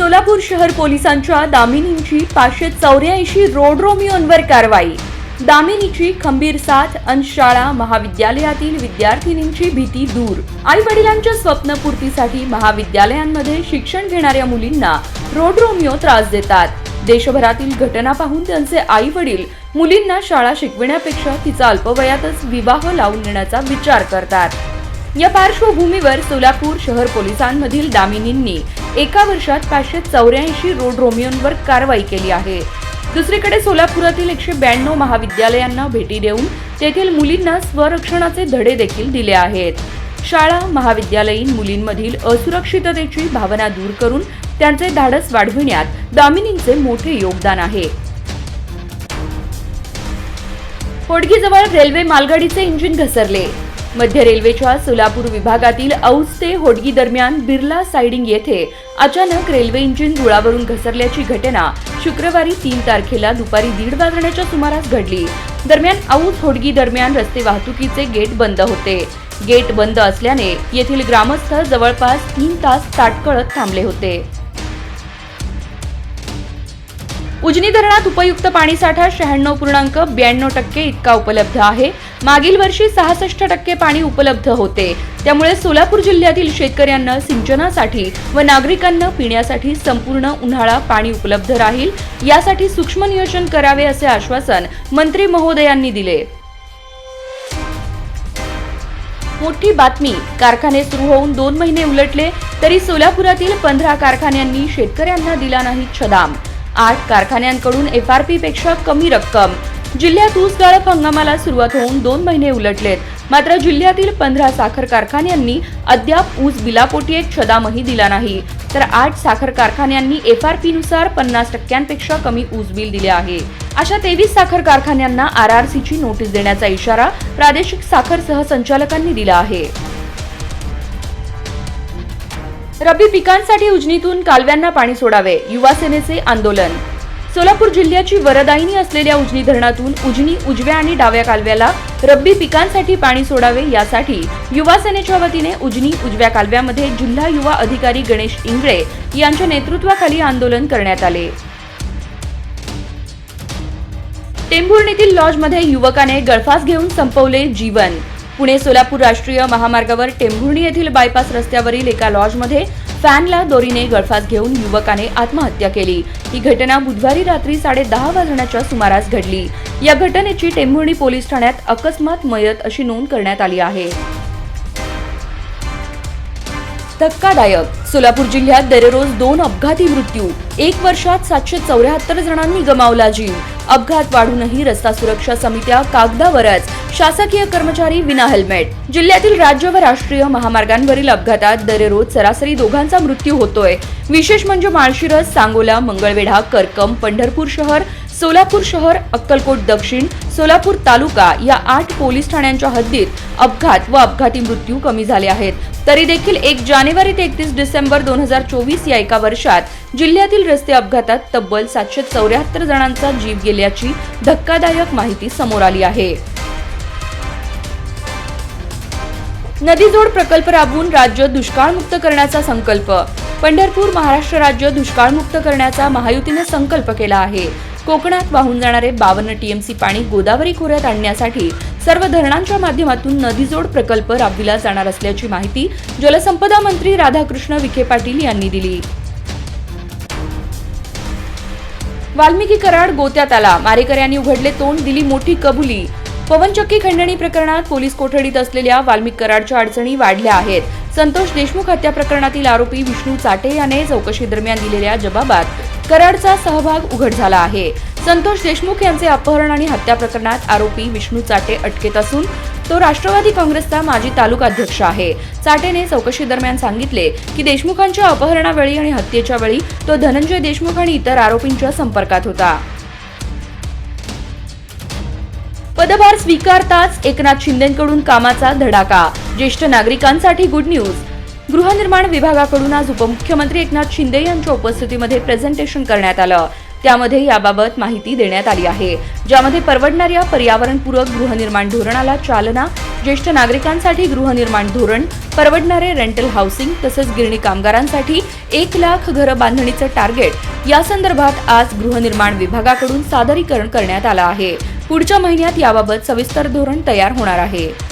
सोलापूर शहर पोलिसांच्या दामिनींची पाचशे चौऱ्याऐंशी रोड रोमिओंवर कारवाई. दामिनीची खंबीर साथ अंशशाळा महाविद्यालयातील विद्यार्थिनींची भीती दूर. आई वडिलांच्या स्वप्नपूर्तीसाठी महाविद्यालयांमध्ये शिक्षण घेणाऱ्या मुलींना रोड रोमिओ त्रास देतात. देशभरातील घटना पाहून त्यांचे आई वडील मुलींना शाळा शिकविण्यापेक्षा तिचा अल्पवयातच विवाह लावून देण्याचा विचार करतात. या पार्श्वभूमीवर सोलापूर शहर पोलिसांमधील दामिनींनी एका वर्षात पाचशे चौऱ्याऐंशी रोड रोमियोंवर कारवाई केली आहे. दुसरीकडे सोलापुरातील एकशे ब्याण्णव महाविद्यालयांना भेटी देऊन तेथील मुलींना स्वरक्षणाचे धडे देखील दिले आहेत. शाळा महाविद्यालयीन मुलींमधील असुरक्षिततेची भावना दूर करून त्यांचे धाडस वाढविण्यात दामिनींचे मोठे योगदान आहे. होडगीजवळ रेल्वे मालगाडीचे इंजिन घसरले. मध्य रेल्वेच्या सोलापूर विभागातील औस ते होडगी दरम्यान बिर्ला सायडिंग येथे अचानक रेल्वे इंजिन रुळावरून घसरल्याची घटना शुक्रवारी तीन तारखेला दुपारी दीड वाजण्याच्या सुमारास घडली. दरम्यान औस होडगी दरम्यान रस्ते वाहतुकीचे गेट बंद होते. गेट बंद असल्याने येथील ग्रामस्थ जवळपास तीन तास ताटकळत थांबले होते. उजनी धरणात उपयुक्त पाणीसाठा शहाण्णव पूर्णांक ब्याण्णव टक्के इतका उपलब्ध आहे. मागील वर्षी सहासष्ट टक्के पाणी उपलब्ध होते. त्यामुळे सोलापूर जिल्ह्यातील शेतकऱ्यांना सिंचनासाठी व नागरिकांना पिण्यासाठी संपूर्ण उन्हाळा पाणी उपलब्ध राहील यासाठी सूक्ष्म नियोजन करावे असे आश्वासन मंत्री महोदयांनी दिले. मोठी बातमी कारखाने सुरू होऊन दोन महिने उलटले तरी सोलापुरातील पंधरा कारखान्यांनी शेतकऱ्यांना दिला नाही छदाम. आठ कारखान्यांकडून एफ आर पी पेक्षा कमी रक्कम. जिल्ह्यात ऊस गाळप हंगामाला सुरुवात होऊन दोन महिने उलटलेत. मात्र जिल्ह्यातील पंधरा साखर कारखान्यांनी अद्याप ऊस बिलापोटी एक छदामही दिला नाही. तर आठ साखर कारखान्यांनी एफ आर पी नुसार पन्नास टक्क्यांपेक्षा कमी ऊस बिल दिले आहे. अशा तेवीस साखर कारखान्यांना आर आर ची नोटीस देण्याचा इशारा प्रादेशिक साखर सहसंचालकांनी दिला आहे. रब्बी पिकांसाठी उजनीतून कालव्यांना पाणी सोडावे युवा सेनेचे आंदोलन सोलापूर जिल्ह्याची वरदायिनी असलेल्या उजनी धरणातून उजनी उजव्या आणि डाव्या कालव्याला रब्बी पिकांसाठी पाणी सोडावे यासाठी युवा सेनेच्या वतीने उजनी उजव्या कालव्यामध्ये जिल्हा युवा अधिकारी गणेश इंगळे यांच्या नेतृत्वाखाली आंदोलन करण्यात आले. टेंभुर्णीतील लॉजमध्ये युवकाने गळफास घेऊन संपवले जीवन. पुणे सोलापूर राष्ट्रीय महामार्गावर टेंभुर्णी येथील बायपास रस्त्यावरील एका लॉजमध्ये फॅनला दोरीने गळफास घेऊन युवकाने आत्महत्या केली. ही घटना बुधवारी रात्री साडे दहा वाजण्याच्या सुमारास घडली. या घटनेची टेंभुर्णी पोलीस ठाण्यात अकस्मात मयत अशी नोंद करण्यात आली आहे. धक्कादायक. सोलापूर जिल्ह्यात दररोज दोन अपघाती मृत्यू. एक वर्षात सातशे चौऱ्याहत्तर जणांनी गमावला जीव. अपघात वाढूनही रस्ता सुरक्षा समित्या कागदावरच शासकीय कर्मचारी विना हेल्मेट. जिल्ह्यातील राज्य व राष्ट्रीय महामार्गांवरील अपघातात दररोज सरासरी दोघांचा मृत्यू होतोय. विशेष म्हणजे माळशिरस सांगोला मंगळवेढा करकम पंढरपूर शहर सोलापूर शहर अक्कलकोट दक्षिण सोलापूर तालुका या आठ पोलीस ठाण्यांच्या हद्दीत अपघात व अपघाती मृत्यू कमी झाले आहेत. तरी देखील एक जानेवारी ते एकतीस डिसेंबर दोन हजार चोवीस या एका वर्षात जिल्ह्यातील रस्ते अपघातात तब्बल सातशे चौऱ्याहत्तर जणांचा जीव गेल्याची धक्कादायक माहिती समोर आली आहे. नदीजोड प्रकल्प राबवून राज्य दुष्काळमुक्त करण्याचा संकल्प. पंढरपूर महाराष्ट्र राज्य दुष्काळमुक्त करण्याचा महायुतीने संकल्प केला आहे. कोकणात वाहून जाणारे बावन्न टीएमसी पाणी गोदावरी खोऱ्यात आणण्यासाठी सर्व धरणांच्या माध्यमातून नदीजोड प्रकल्प राबविला जाणार असल्याची माहिती जलसंपदा मंत्री राधाकृष्ण विखे पाटील यांनी दिली. वाल्मिकी कराड गोत्यात आला. मारेकऱ्यांनी उघडले तोंड दिली मोठी कबुली. पवनचक्की खंडणी प्रकरणात पोलीस कोठडीत असलेल्या वाल्मिक कराडच्या अडचणी वाढल्या आहेत. संतोष देशमुख हत्या प्रकरणातील आरोपी विष्णू चाटे याने चौकशी दरम्यान दिलेल्या जबाबात कराडचा सहभाग उघड झाला आहे. संतोष देशमुख यांचे अपहरण आणि हत्या प्रकरणात आरोपी विष्णू चाटे अटकेत असून तो राष्ट्रवादी काँग्रेसचा माजी तालुका अध्यक्ष आहे. चाटेने चौकशी दरम्यान सांगितले की देशमुखांच्या अपहरणावेळी आणि हत्येच्या वेळी तो धनंजय देशमुख आणि इतर आरोपींच्या संपर्कात होता. पदभार स्वीकारताच एकनाथ शिंदेकडून कामाचा धडाका. ज्येष्ठ नागरिकांसाठी गुड न्यूज गृहनिर्माण विभागाकडून आज उपमुख्यमंत्री एकनाथ शिंदे यांच्या उपस्थितीमध्ये प्रेझेंटेशन करण्यात आलं. त्यामध्ये याबाबत माहिती देण्यात आली आहे. ज्यामध्ये परवडणाऱ्या पर्यावरणपूरक गृहनिर्माण धोरणाला चालना ज्येष्ठ नागरिकांसाठी गृहनिर्माण धोरण परवडणारे रेंटल हाऊसिंग तसंच गिरणी कामगारांसाठी एक लाख घरं बांधणीचं टार्गेट या संदर्भात आज गृहनिर्माण विभागाकडून सादरीकरण करण्यात आलं आहे. पुढच्या महिन्यात याबाबत सविस्तर धोरण तयार होणार आहे.